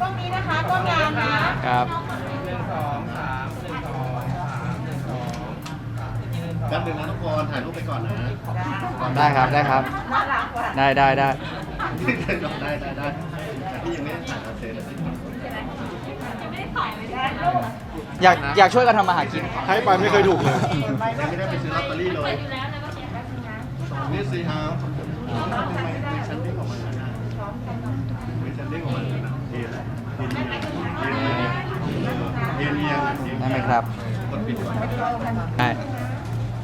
กล้องนี้นะคะกล้องงามนะครับแป๊บนึงนะทุกคนถ่ายรูปไปก่อนนะได้ครับได้ครับ น่ารักว่ะได้ได้ได้ได้ได้ได้แต่พี่ยังไม่ได้ถ่ายคอนเทนต์เลยอยากอยากช่วยกันทำมาหากิน ให้ไปไม่เคยถูกเลย ยังไม่ได้ไปซื้อลอตเตอรี่เลยนี่สิครับ ทำไมมีชั้นเด้งออกมาแล้วนะมีชั้นเด้งออกมาแล้วนะเอ็นเอ็นเอ็นเอ็นเอียงเอียงได้ไหมครับกดปิดก่อนได้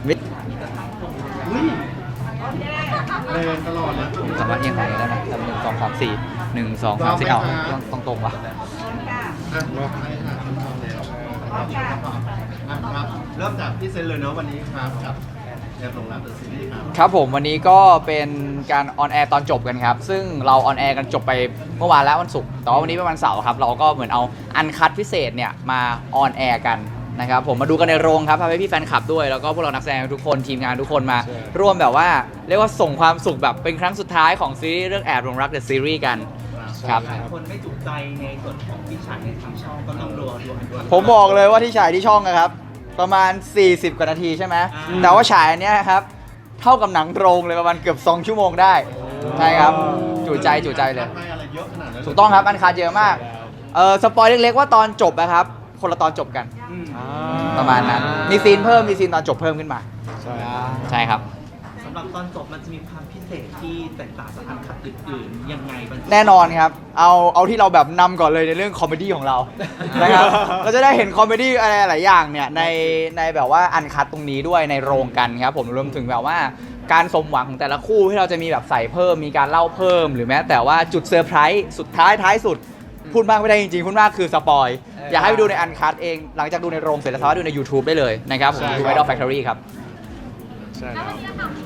วิทอุ้ยแรงตลอดนะสามารถเอียงไหนได้ไหมหนึ่งสองสามสี่หนึ่งสองสามสี่เอาต้องต้องตรงวะอะให้ค่ะทำแล้วครับเริ่มจากพี่เซนเลยเนาะวันนี้ครับกับ แอบหลงรักเดอะซีรีส์ครับครับผมวันนี้ก็เป็นการออนแอร์ตอนจบกันครับ ซึ่งเราออนแอร์กันจบไปเมื่อวานแล้ววันศุกร์แต่ว่าวันนี้เป็นวันเสาร์ครับ เราก็เหมือนเอาอันคัดพิเศษเนี่ยมาออนแอร์กันนะครับผมมาดูกันในโรงครับพาไปพี่แฟนคลับด้วย แล้วก็พวกเรานักแสดงทุกคนทีมงานทุกคนมาใช่ร่วมแบบว่าเรียกว่าส่งความสุขแบบเป็นครั้งสุดท้ายของซีรีส์เรื่องแอบหลงรักเดอะซีรีส์กัน ครับใช่คนไม่จุใจในส่วนของที่ฉายในทางช่องก็ต้องรอดูอันด้วยผมบอกเลยว่าที่ฉายที่ช่องนะครับ ประมาณ 40 กว่านาทีใช่ไหมอ่าแต่ว่าฉายอันเนี้ยครับ เท่ากับหนังโรงเลยประมาณเกือบ 2 ชั่วโมงได้ใช่ครับจุใจจุใจเลยไปอะไรเยอะขนาดนั้นถูกต้องครับอันคาเยอะมากเออสปอยเล็กๆว่าตอนจบนะครับ คนละตอนจบกันอืมประมาณนั้น มีซีนเพิ่มมีซีนตอนจบเพิ่มขึ้นมา ใช่ใช่ครับ สำหรับตอนจบมันจะมีความพิ เศษที่แตกต่างจากอันคัดอื่นๆยังไงบ้างแน่นอนครับ เอาเอาที่เราแบบนำก่อนเลยในเรื่องคอมเมดี้ของเรา นะครับ เราจะได้เห็นคอมเมดี้อะไรหลายอย่างเนี่ยในในแบบว่าอันคัดตรงนี้ด้วยในโรงกันครับผมรวมถึงแบบว่าการสมหวังของแต่ละคู่ที่เราจะมีแบบใส่เพิ่มมีการเล่าเพิ่ม หรือแม้แต่ว่าจุดเซอร์ไพรส์สุดท้ายท้ายสุด พูดมากไม่ได้จริงๆพูดมากคือสปอยอยากให้ไปดูในอันคัดเองหลังจากดูในโรงเสร็จแล้วสามารถดูใน YouTube ได้เลยนะครับผมใช่ดูครับ Idol Factory ครับ ใช่แล้วควัรันบนี้นะคะน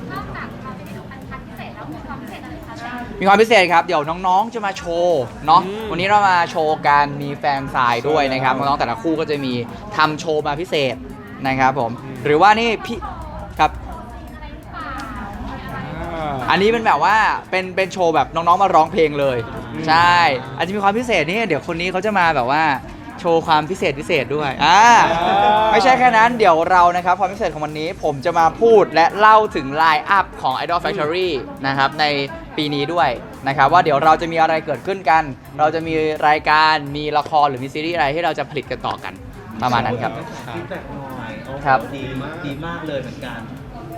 ม่มีความพิเศษครับ เดี๋ยวน้องๆ จะมาโชว์เนาะ อืมวันนี้เรามาโชว์กันมีแฟนสายด้วยนะครับน้องๆ แต่ละคู่ก็จะมีทำโชว์มาพิเศษนะครับผมหรือว่านี่พี่ครับอะไรหรือเปล่าอ่าอันนี้เป็นแบบว่าเป็นเป็นโชว์แบบน้องๆ มาร้องเพลงเลยใช่ อาจจะมีความพิเศษนี่เดี๋ยวคนนี้เขาจะมาแบบว่าโชว์ความพิเศษพิเศษด้วยอ่าไม่ใช่แค่นั้นเดี๋ยวเรานะครับความพิเศษของวันนี้ผมจะมาพูดและเล่าถึงไลน์อัพของ Idol Factory นะครับในปีนี้ด้วยนะครับว่าเดี๋ยวเราจะมีอะไรเกิดขึ้นกัน เราจะมีรายการมีละครหรือมีซีรีส์อะไรที่เราจะผลิตกันต่อกันประมาณนั้นครับ ฟีดแบ็กหน่อยโอ้โหครับ ดีมากดีมากเลยเหมือนกัน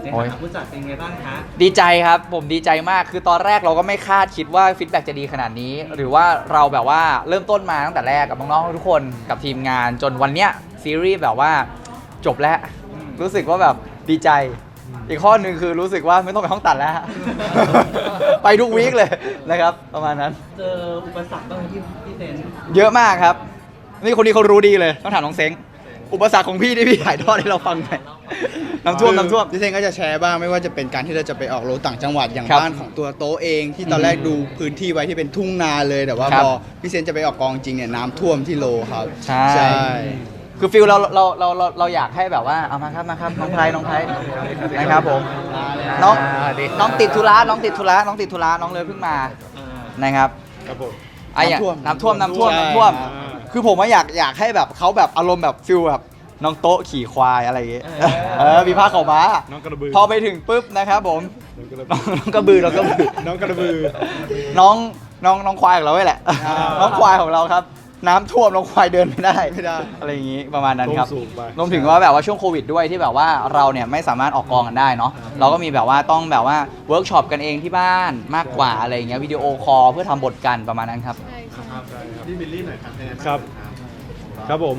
ในโอ้ฐายนะผู้จัดเป็นไงบ้างคะ ดีใจครับ ผมดีใจมากคือตอนแรกเราก็ไม่คาดคิดว่าฟีดแบ็กจะดีขนาดนี้ หรือว่าเราแบบว่าเริ่มต้นมาตั้งแต่แรกกับน้องๆทุกคนกับทีมงานจนวันเนี้ยซีรีส์แบบว่าจบแล้ว รู้สึกว่าแบบดีใจ อีกข้อหนึ่งคือรู้สึกว่าไม่ต้องไปห้องตัดแล้วไปทุกวีคเลยนะครับ ประมาณนั้น เจออุปสรรคบ้างไหมพี่พี่เซนเยอะมากครับ นี่คนนี้เขารู้ดีเลยต้องถามน้องเซ้งอุปสรรคของพี่ที่พี่ถ่ายทอดให้เราฟังหน่อยน้ำท่วมน้ำท่วม พี่เซนก็จะแชร์บ้างไม่ว่าจะเป็นการที่เราจะไปออกโรถต่างจังหวัดอย่างครับบ้านของตัวโต๊ะเองที่ตอนแรกดูพื้นที่ไว้ที่เป็นทุ่งนาเลยแต่ว่าครัพบอพี่เซนจะไปออกกองจริงเนี่ยน้ำท่วมที่โลครับใช่ คือฟิลเราเราเราเราเราอยากให้แบบว่าเอามาครับมาครับน้องไพรน้องไพรนะครับผมน้องน้องติดธุระน้องติดธุระน้องติดธุระน้องเลยเพิ่งมาอ่านะครับครับผมไอ้อย่างน้ำท่วมน้ำท่วมน้ำท่วมใช่น้ำท่วมอ่าคือผมว่าอยากอยากให้แบบเขาแบบอารมณ์แบบฟิลแบบน้องโต๊ะขี่ควายอะไรอย่างเงี้ยเออมีผ้าขาวม้าน้องกระบือพอไปถึงปุ๊บนะครับผมน้องกระบือน้องกระบือน้องกระบือน้องกระบือน้องน้องน้องควายของเราไว้แหละอ่าน้องควายของเราครับ น้ำท่วมน้องควายเดินไม่ได้ไม่ได้ อะไรอย่างงี้ประมาณนั้นครับท่วมสูงไปรวมถึงว่าแบบว่าช่วงโควิดด้วยที่แบบว่าเราเนี่ยไม่สามารถออกกองกันได้เนาะเราก็มีแบบว่าต้องแบบว่าเวิร์กช็อปกันเองที่บ้านมากกว่าอะไรอย่างเงี้ยวิดีโอคอลเพื่อทำบทกันประมาณนั้นครับพี่บิลลี่หน่อยครับเป็นไงางครับ ครับผม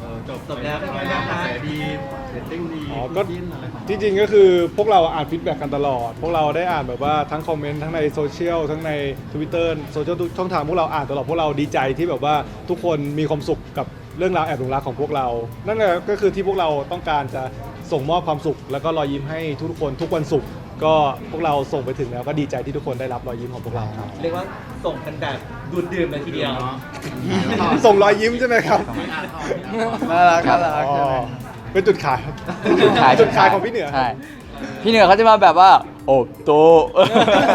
เออจบจบแล้วเป็นไงบ้างกระคะแสดี เรตติ้งดีอ๋อก็ยินอะไรของจริงๆก็คือพวกเราอ่านฟีดแบ็กกันตลอด พวกเราได้อ่านแบบว่าทั้งคอมเมนต์ทั้งในโซเชียลทั้งใน Twitter โซเชียลทุกช่องทางพวกเราอ่านตลอดพวกเราดีใจที่แบบว่าทุกคนมีความสุขกับเรื่องราวแอบหลงรักของพวกเรา นั่นแหละก็คือที่พวกเราต้องการจะส่งมอบความสุข แล้วก็รอยยิ้มให้ทุกๆคนทุกวันศุกร์ก็พวกเราส่งไปถึงแล้วก็ดีใจที่ทุกคนได้รับรอยยิ้มของพวกเราครับเรียกว่าส่งกันแบบดูดดื่มเลยทีเดียว ส่งรอยยิ้มใช่ไหมครับ น่ารักน่ารักอ๋อใช่ไหม เป็นจุดขายครับจุดขายจุดขายของพี่เหนือใช่พี่เหนือเขาจะมาแบบว่า โอบโตะ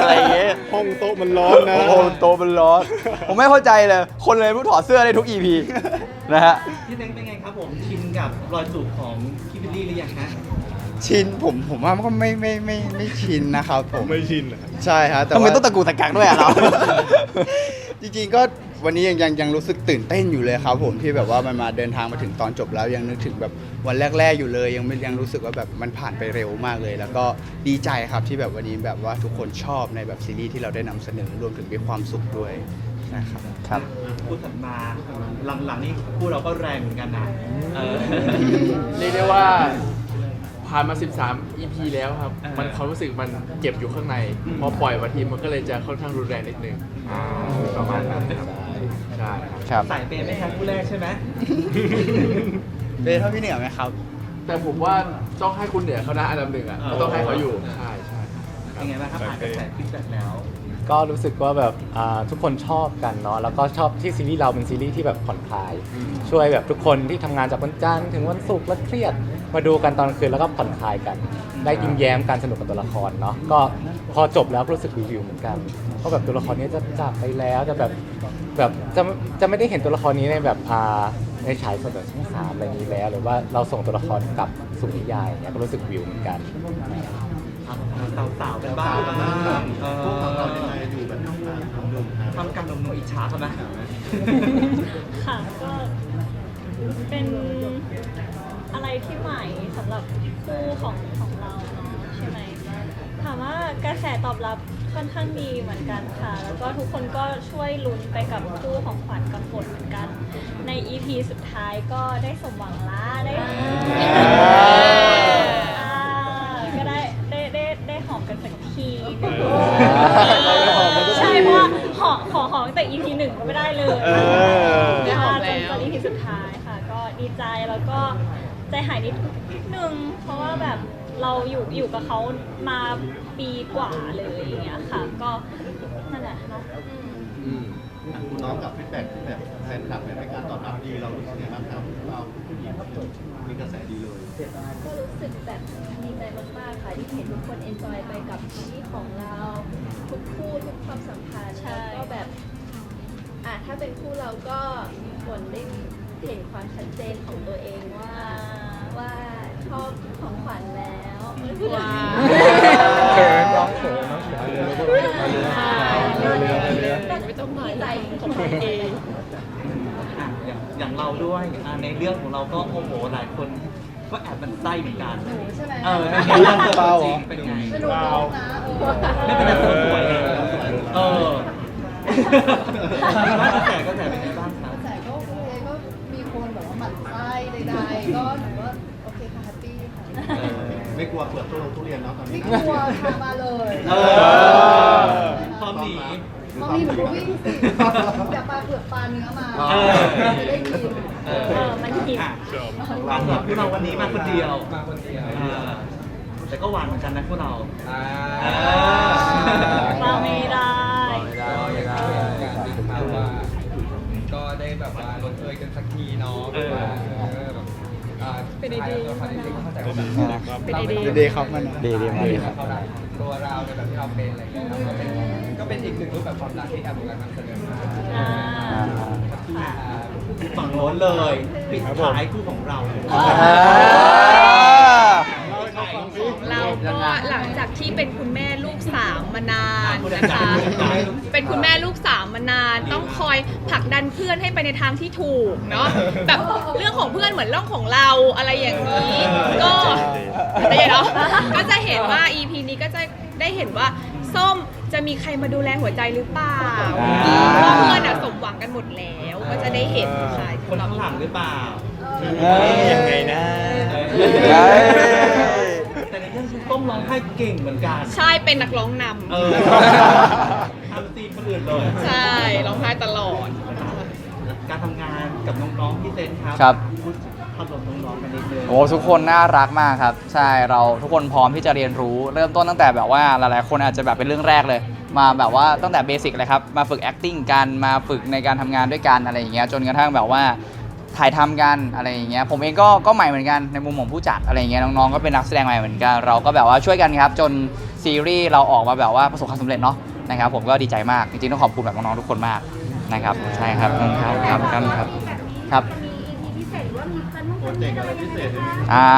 อะไรอย่างเงี้ยห้องโต๊ะมันร้อนนะ โอ้โหโตะมันร้อน ผมไม่เข้าใจเลย คนเลยพูดถอดเสื้อได้ทุก EP นะฮะ พี่เต้งเป็นไงครับผมชินกับรอยจูบของพี่บิลลี่หรือยังฮะชินผมผมว่ามันก็ไม่ไม่ไม่ไม่ชินนะครับผผมมไม่ชินอะใช่ฮะแต่ทำไมว่า ต้องตะกูตะกักด้วยอะเรา จริงๆก็ วันนี้ยังยังยังรู้สึกตื่นเต้นอยู่เลยครับ ผมที่แบบว่ามันมาเดินทางมาถึงตอนจบแล้วยังนึกถึงแบบวันแรก ๆ อยู่เลย ยังไม่ยังรู้สึกว่าแบบมันผ่านไปเร็วมากเลย แล้วก็ดีใจครับที่แบบวันนี้แบบว่าทุกคนชอบในแบบซีรีส์ที่เราได้นำเสนอรวมถึงมีความสุขด้วยนะครับครับ พูดถัดมาหลังๆนี่คู่เราก็แรงเหมือนกันนะเออ เรียกได้ว่าผ่านมา 13 EP แล้วครับอ่ามัมันความรู้สึกมันเก็บอยู่ข้างในพอปล่อยมาทีมันก็เลยจะค่อนข้างรุนแรงนิดนึงประมาณนั้นครับ ใช่ครับครับ สายเปย์ไม่ใช่คู่แรกใช่ไหม เป็นเท่าพี่เหนือไหมครับ แต่ผมว่าต้องให้คุณเหนือเขานะอันดับหนึ่งอะอ๋อต้องให้เขาอยู่ ใช่ใช่ เป็นไงบ้างครับผ่านกระแสฟีดแบ็กแล้ว ก็รู้สึกว่าแบบอ่าทุกคนชอบกันเนาะแล้วก็ชอบที่ซีรีส์เราเป็นซีรีส์ที่แบบผ่อนคลาย ช่วยแบบทุกคนที่ทำงานจากวันจันทร์ถึงวันศุกร์แล้วเครียด มาดูกันตอนกลางคืนแล้วก็ผ่อนคลายกัน ได้ยิ้มแย้มการสนุกกับตัวละครเนาะก็พอจบแล้วก็รู้สึกวิวๆเหมือนกันเพราะแบบตัวละครนี้จะจากไปแล้วจะแบบแบบจะจะไม่ได้เห็นตัวละครนี้ในแบบอ่าในฉายสดแบบช่องสามอะไรนี้แล้ว หรือว่าเราส่งตัวละครกลับสู่นิยายเนี่ยก็รู้สึกวิวเหมือนกัน สาวๆกันบ้างารหนุ่มๆอิจฉาเขาไหมค่ะก็เป็นอะไรที่ใหม่สำหรับคู่ของของเราเนาะใช่ไหมถามว่ากระแสตอบรับค่อนข้างดีเหมือนกันค่ะ แล้วก็ทุกคนก็ช่วยลุ้นไปกับคู่ของขวัญกับฝนเหมือนกัน ใน EP สุดท้ายก็ได้สมหวังละได้อ่าก็ได้ได้ได้ได้หอมกันสักทีหนึ่ง ตั้งแต่ EP หนึ่งก็ไม่ได้เลยเออนะคะจนจน EP สุดท้ายค่ะ ก็ดีใจแล้วก็ใจหายนิดนิดนึง เพราะว่าแบบเราอยู่อยู่กับเขามาปีกว่าเลยอย่างเงี้ยค่ะ ก็นั่นแหละเนาะอืมคุณน้องกับฟีดแบ็กที่แบบแฟนคลับเนี่ยให้การตอบรับดีเรารู้สึกยังไงบ้างครับเราผู้หญิงมีกระแสดีเลยก็รู้สึกแบบดีใจมากๆค่ะที่เห็นทุกคนเอนจอยไปกับซีรีส์ของเรา ทุกคู่ทุกความสัมพันธ์ใช่ แล้วก็แบบ อะถ้าเป็นคู่เราก็มีคนได้เห็นความชัดเจนของตัวเองว่าว่าชอบของขวัญแล้วไม่พูดอย่างนี้เขินน้องเขินน้องเขินไม่ต้องดีใจของตัวเองอะอย่างอย่างเราด้วยอะในเรื่องของเราก็โอ้โหหลายคนก็แอบมันไส้เหมือนกันใช่ไหมเออเปล่าเหรอเป็นไง ไม่รู้น้องนะเออ ไม่เป็นไรคนสวยเลยเออว่า กระแสกระแสเป็นไงบ้างครับแต่ก็โอเคก็มีคนแบบว่าหมั่นไส้ใดๆก็หนูว่าโอเคค่ะแฮปปี้ค่ะเออไม่กลัวเปลือกทุเรียนทุเรียนเนาะตอนไม่นี้กลัวทำมาเลยเออพร้อมหนีมองมีหนูก็วิ่งสิอย่าปลาเปลือกปลาเนื้อมาเออ จะได้กินเออ เออมันหิวอะหวานเหรอพวกเราวันนี้มาคนเดียว มาคนเดียวแต่ก็หวานเหมือนกันนะพวกเราเราไม่ได้ เนาะแบบว่าเออแบบอ่าเป็นดีตัวเขาจริงๆเข้าใจว่าแบบเป็นดีเดย์ครับมันดีดีมากดีครับ เขารักตัวเราในแบบที่เราเป็นอะไรอย่างเงี้ยก็เป็นก็เป็นอีกหนึ่งรูปแบบความรักที่แอบดูกันนำเสนอมาอ่าอ่าฝั่งโน้นเลยปิดท้ายคู่ของเราเราก็หลังจากที่เป็นคุณแม่ลูกสามมานานนะคะ เป็นคุณแม่ลูกสา มมานาน ต้องคอยผลักดันเพื่อนให้ไปในทางที่ถูกเนาะแบบเรื่องของเพื่อนเหมือนเรื่องของเราอะไรอย่างนี้ ก็แต่เนาะก็จะเห็นว่า EP นี้ก็จะได้เห็นว่าส้มจะมีใครมาดูแลหัวใจหรือเปล่าเพราะเพื่อนอะสมหวังกันหมดแล้ว ก็จะได้เห็นค่ะคนข้างหลังหรือเปล่ายังไงนะแต่ในเรื่องต้มร้องไห้เก่งเหมือนกัน ใช่เป็นนักร้องนำเออทำตี คนอื่นเลยใช่ร้องไห้ตลอด การทำงานกับน้องๆพี่เซนครับครับทพัดลมน้องๆกันนิดนึงโอ้ทุกคนน่ารักมากครับ ใช่เราทุกคนพร้อมที่จะเรียนรู้ เริ่มต้นตั้งแต่แบบว่าหลายๆ คนอาจจะแบบเป็นเรื่องแรกเลย มาแบบว่าตั้งแต่เบสิกเลยครับมาฝึก acting กันมาฝึกในการทำงานด้วยกันอะไรอย่างเงี้ยจนกระทั่งแบบว่าถ่ายทำกันอะไรอย่างเงี้ยผมเองก็ก็ใหม่เหมือนกันในมุมของผู้จัดอะไรอย่างเงี้ยน้องๆก็เป็นนักแสดงใหม่เหมือนกันเราก็แบบว่าช่วยกันครับ จนซีรีส์เราออกมาแบบว่าประสบความสำเร็จเนาะ นะครับผมก็ดีใจมากจริงๆต้องขอบคุณแบบน้องๆทุกคนมากนะครับใช่ครับครับครับครับครับครับโปรเจกต์อะไรพิเศษไหมอ่า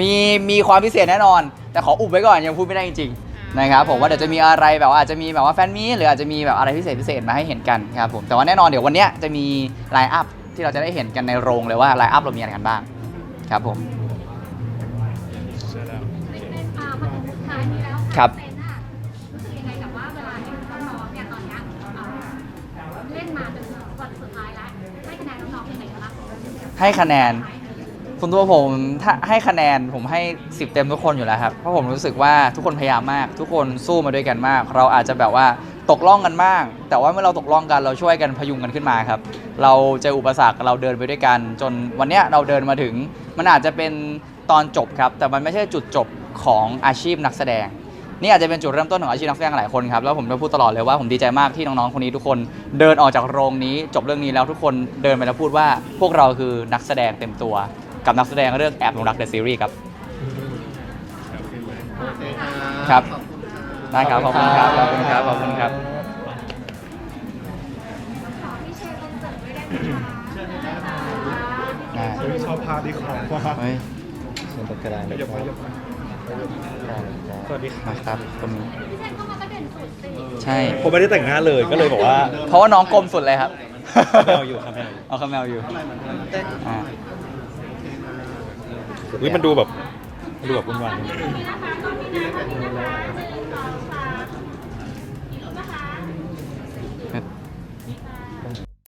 มีมีความพิเศษแน่นอน แต่ขออุบไว้ก่อนยังพูดไม่ได้จริงๆนะครับผมว่าเดี๋ยวจะมีอะไรแบบว่าอาจจะมีแบบว่าแฟนมีตหรืออาจจะมีแบบอะไรพิเศษพิเศษมาให้เห็นกันครับผมแต่ว่าแน่นอนเดี๋ยววันเนี้ยจะมีไลน์อัพที่เราจะได้เห็นกันในโรงเลยว่าไลน์อัพเรามีอะไรกันบ้างครับผมครับ ให้คะแนน คุณตัวผมถ้าให้คะแนนผมให้ 10 เต็มทุกคนอยู่แล้วครับ เพราะผมรู้สึกว่าทุกคนพยายามมาก ทุกคนสู้มาด้วยกันมาก เราอาจจะแบบว่าตกล่องกันบ้าง แต่ว่าเมื่อเราตกล่องกันเราช่วยกันพยุงกันขึ้นมาครับ เราเจออุปสรรคเราเดินไปด้วยกัน จนวันเนี้ยเราเดินมาถึง มันอาจจะเป็นตอนจบครับ แต่มันไม่ใช่จุดจบของอาชีพนักแสดง นี่อาจจะเป็นจุดเริ่มต้นของอาชีพนักแสดงหลายคนครับแล้วผมจะพูดตลอดเลยว่าผมดีใจมากที่น้องๆคนนี้ทุกคนเดินออกจากโรงนี้ จบเรื่องนี้แล้วทุกคนเดินไปแล้วพูดว่า พวกเราคือนักแสดงเต็มตัว กับนักแสดงเรื่องแอบหลงรักเดอะซีรีส์ครับโอเคครับครับได้ครับขอบคุณครับขอบคุณครับขอบคุณครับได้ชอบพาดีของมากเฮ้ยเชิญตรงกลางเลยยกคมารับยกมา สวัสดีครับ นะครับตรงนี้พี่เชนเข้ามาก็เด่นสุดสิใช่ ผมไม่ได้แต่งหน้าเลยก็เลยบอกว่า เพราะว่าน้องกลมสุดเลยครับแมวอยู่ครับแมวอยู่ เอาคาแมวอยู่อ่าเฮ้ยมันดูแบบมันดูแบบวุ่นวายนี่นะคะ